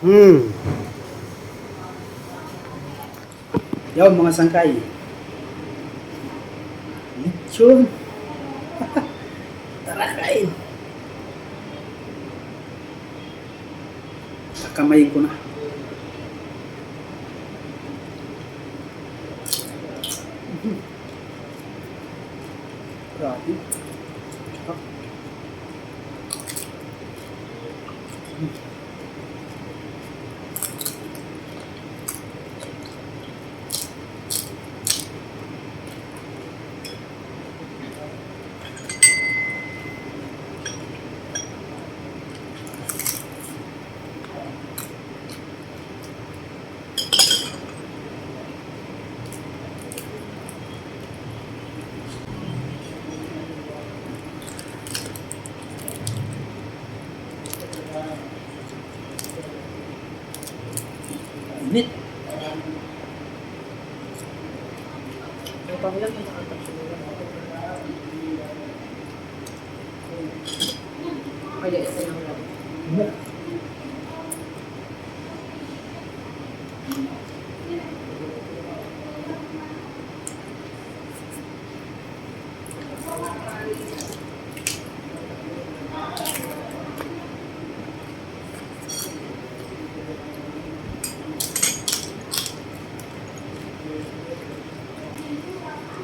Hmm. Yo, mga sangkay. Lechon. Tara, kain. Kakamayin ko na. Grabe. Ah. Init. Kaya ito lang lang.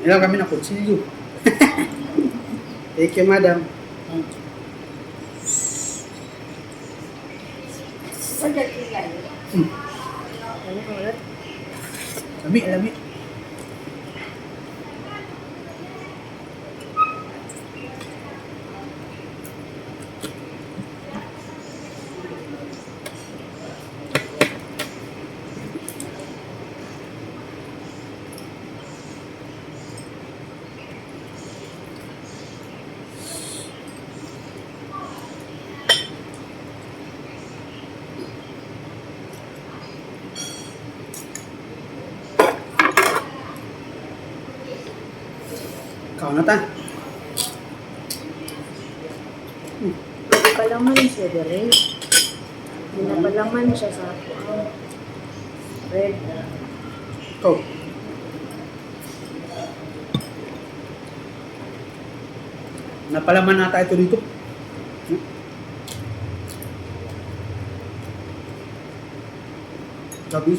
Ilang kami na kutsilyo. Thank you, madam. Ano ka ulit? Lami, lami. Ikaw na ta. Hindi pa laman siya dire. Hindi na pa laman siya sa red. Ikaw. Napalaman nata ito dito. Hmm? Sabi.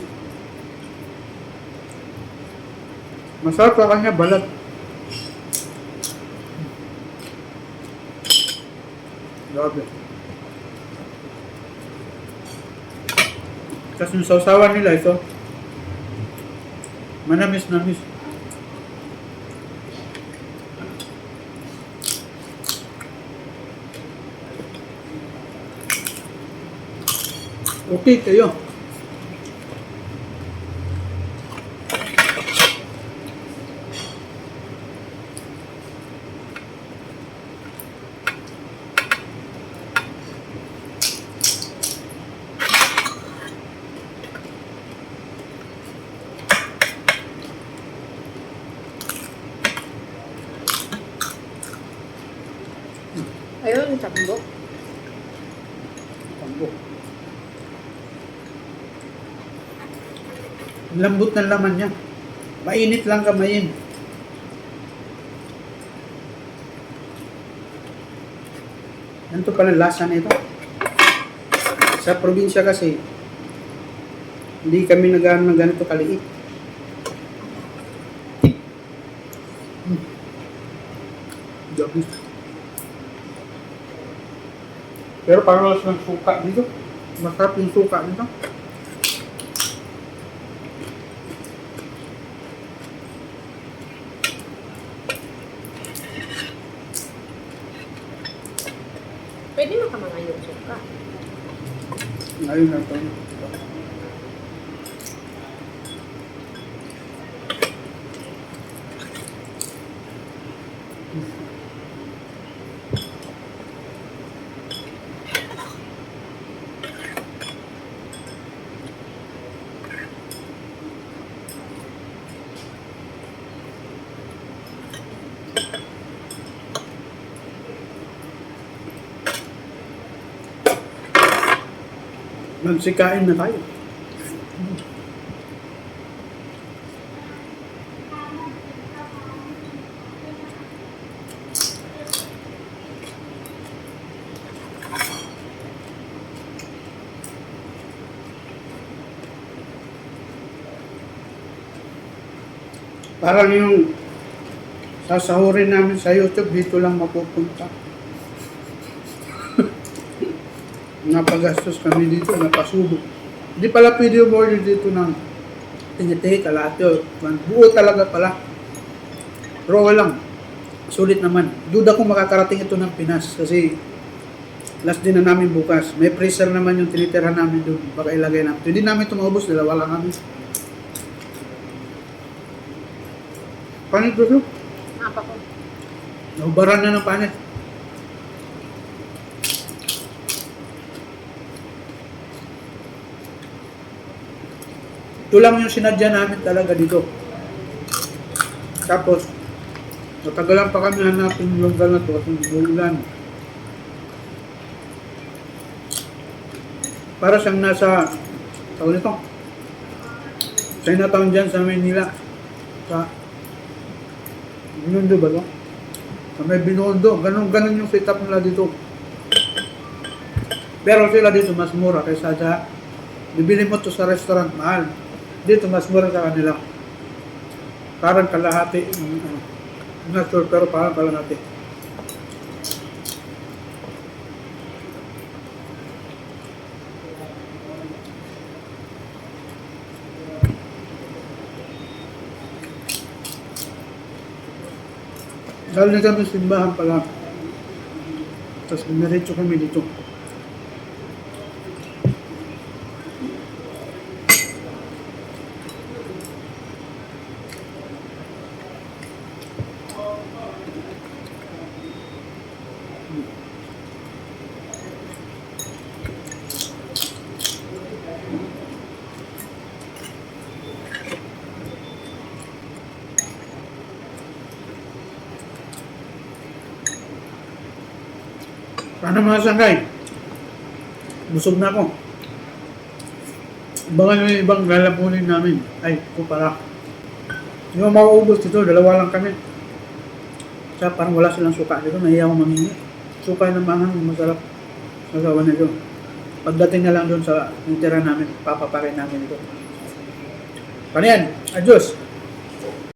Masarap pa kanya balat. Grabe. Kasi yung sausawan nila ito, manamis namis. Okay kayo. Ayun, tambok. Tambok. Lambot ng laman niya. Mainit lang kamayin. Ganito pala lasa nito. Sa probinsya kasi, hindi kami nagano ng ganito kaliit. Hmm. Gabi. Pero parang wala siyang suka dito. Masarap yung suka nito. Pwede na ka mga yung suka. Ngayon na ito. Thank you. Magsikain na tayo. Parang yung sasahurin namin sa YouTube, dito lang mapupunta. Napagastos kami dito, napasubo. Hindi pala pwede yung order dito ng tinitih, kalate, buo talaga pala. Raw lang. Sulit naman. Duda kung makakarating ito ng Pinas kasi last din na namin bukas. May freezer naman yung tinitira namin doon. Baka ilagay namin. Hindi namin ito maubos, dalawa lang kami. Paano ito? Apa ko? Naubaran na ng panit. Ito lang yung sinadya namin talaga dito. Tapos, natagalan pa kami hanapin yung lugar na to at umuulan. Para siyang nasa, tawag nito, Chinatown dyan sa Manila. Sa, Binondo ba to? Sa may Binondo. Ganun, ganun yung setup nila dito. Pero sila dito mas mura kaysa sa bibili mo to sa restaurant mahal. Dito mas mura sa kanila. Parang kalahati. ano. I'm not sure pero parang kalahati. Na kami simbahan pala. Tapos diretso kami dito. Paano mga sangkay? Busog na ako. Baka yung ibang lalapunin namin. Ay, ko pala. Yung mauubos dito, dalawa lang kami. Tsaka parang wala silang suka dito, nahiya akong mamingi. Suka ng manghang, masarap. Masawa na ito. Pagdating na lang doon sa tira namin, papaparin namin ito. Paano yan? Adios!